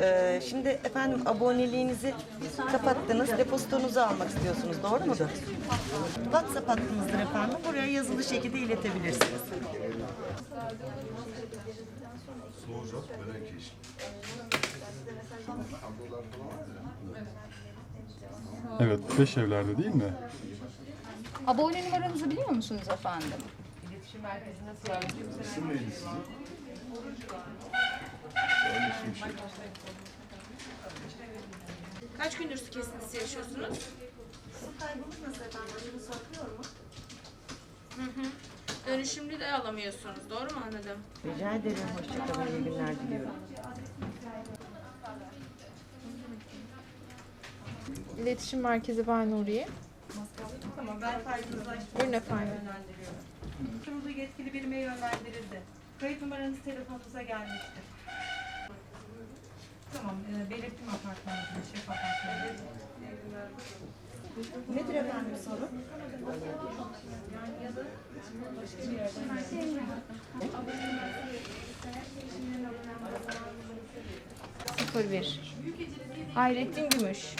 Ee, şimdi efendim aboneliğinizi kapattınız, depozitonuzu almak istiyorsunuz, doğru mudur? WhatsApp hattımızdır efendim, buraya yazılı şekilde iletebilirsiniz. Evet, beş evlerde değil mi? Abone numaranızı biliyor musunuz efendim? Kaç gündür su kesintisi yaşıyorsunuz? Su kaybımız nasıl efendim? Başınız akıyor mu? Dönüşümlü de alamıyorsunuz. Doğru mu anladım? Rica ederim, hoşçakalın, iyi günler diliyorum. İletişim Merkezi ben Nuriye. Tamam ben kaydınızlaştırdım. Buyurun efendim. Yönlendiriyorum. Kurulu yetkili birime yönlendirildi. Kayıt numaranız telefonunuza gelmiştir. Tamam, e, belirttim apartmanınızın, şef apartmanı. Nedir efendim sorun? Sıfır bir. Hayrettin Gümüş.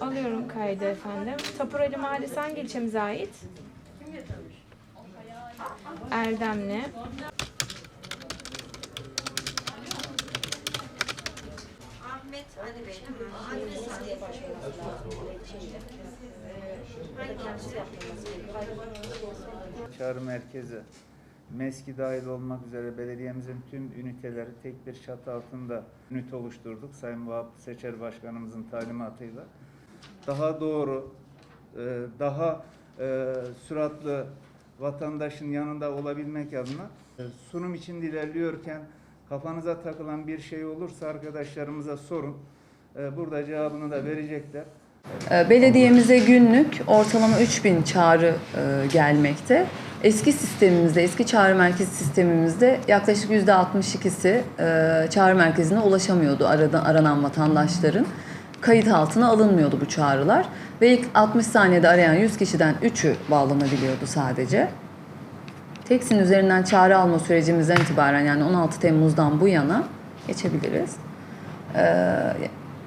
Alıyorum kaydı efendim. Tapurali Mahallesi hangi ilçemize ait? Erdemli. Çağrı merkezi, MESKİ dahil olmak üzere belediyemizin tüm üniteleri tek bir çatı altında ünite oluşturduk. Sayın Vahap Seçer Başkanımızın talimatıyla. Daha doğru, e, daha e, süratli vatandaşın yanında olabilmek adına e, sunum için ilerliyorken kafanıza takılan bir şey olursa arkadaşlarımıza sorun. E, Burada cevabını da verecekler. E, Belediyemize günlük ortalama 3000 çağrı e, gelmekte. Eski sistemimizde, eski çağrı merkezi sistemimizde yaklaşık %62'si e, çağrı merkezine ulaşamıyordu aranan vatandaşların. Kayıt altına alınmıyordu bu çağrılar. Ve ilk 60 saniyede arayan 100 kişiden 3'ü bağlanabiliyordu sadece. Teksin üzerinden çağrı alma sürecimizden itibaren yani 16 Temmuz'dan bu yana geçebiliriz. Ee,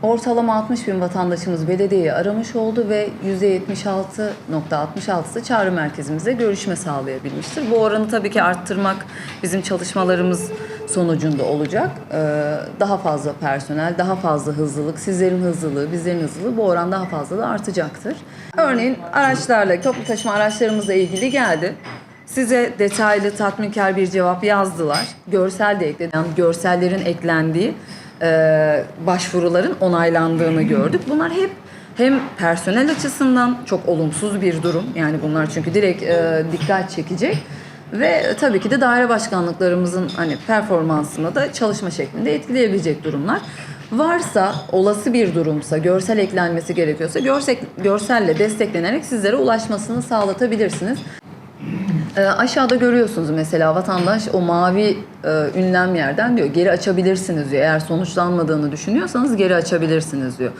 ortalama 60 bin vatandaşımız belediyeyi aramış oldu ve %76.66'sı çağrı merkezimizde görüşme sağlayabilmiştir. Bu oranı tabii ki arttırmak bizim çalışmalarımız sonucunda olacak. Ee, daha fazla personel, daha fazla hızlılık, sizlerin hızlılığı, bizlerin hızlılığı bu oran daha fazla da artacaktır. Örneğin araçlarla, toplu taşıma araçlarımızla ilgili geldi. Size detaylı, tatminkar bir cevap yazdılar. Görsel de ekledi. Yani görsellerin eklendiği e, başvuruların onaylandığını gördük. Bunlar hep hem personel açısından çok olumsuz bir durum. Yani bunlar çünkü direkt e, dikkat çekecek. Ve tabii ki de daire başkanlıklarımızın hani performansına da çalışma şeklinde etkileyebilecek durumlar. Varsa, olası bir durumsa, görsel eklenmesi gerekiyorsa görsel, görselle desteklenerek sizlere ulaşmasını sağlatabilirsiniz. Ee, aşağıda görüyorsunuz mesela vatandaş o mavi e, ünlem yerden diyor geri açabilirsiniz diyor. Eğer sonuçlanmadığını düşünüyorsanız geri açabilirsiniz diyor.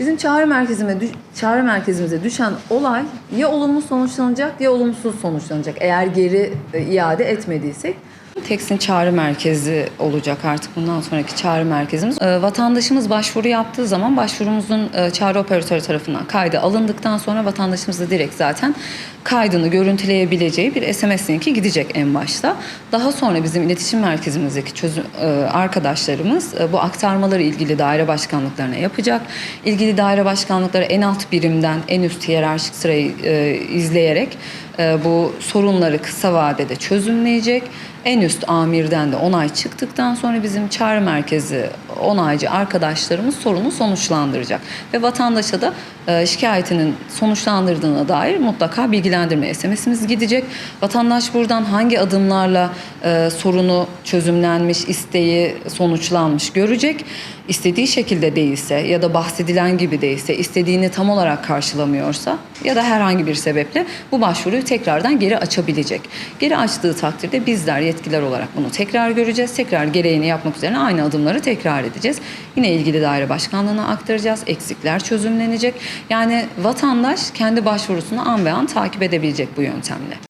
Bizim çağrı merkezime çağrı merkezimize düşen olay ya olumlu sonuçlanacak ya olumsuz sonuçlanacak. Eğer geri e, iade etmediysek Teksin çağrı merkezi olacak artık bundan sonraki çağrı merkezimiz. Ee, vatandaşımız başvuru yaptığı zaman başvurumuzun e, çağrı operatörü tarafından kaydı alındıktan sonra vatandaşımız da direkt zaten kaydını görüntüleyebileceği bir SMS linki gidecek en başta. Daha sonra bizim iletişim merkezimizdeki çözüm, e, arkadaşlarımız e, bu aktarmaları ilgili daire başkanlıklarına yapacak. İlgili daire başkanlıkları en alt birimden en üst hiyerarşik sırayı izleyerek bu sorunları kısa vadede çözümleyecek. En üst amirden de onay çıktıktan sonra bizim çağrı merkezi onaycı arkadaşlarımız sorunu sonuçlandıracak. Ve vatandaşa da e, şikayetinin sonuçlandırdığına dair mutlaka bilgilendirme SMS'imiz gidecek. Vatandaş buradan hangi adımlarla e, sorunu çözümlenmiş, isteği sonuçlanmış görecek. İstediği şekilde değilse ya da bahsedilen gibi değilse, istediğini tam olarak karşılamıyorsa ya da herhangi bir sebeple bu başvuruyu tekrardan geri açabilecek. Geri açtığı takdirde bizler yetkililer olarak bunu tekrar göreceğiz. Tekrar gereğini yapmak üzere aynı adımları tekrar edeceğiz. Yine ilgili daire başkanlığına aktaracağız. Eksikler çözümlenecek. Yani vatandaş kendi başvurusunu an be an takip edebilecek bu yöntemle.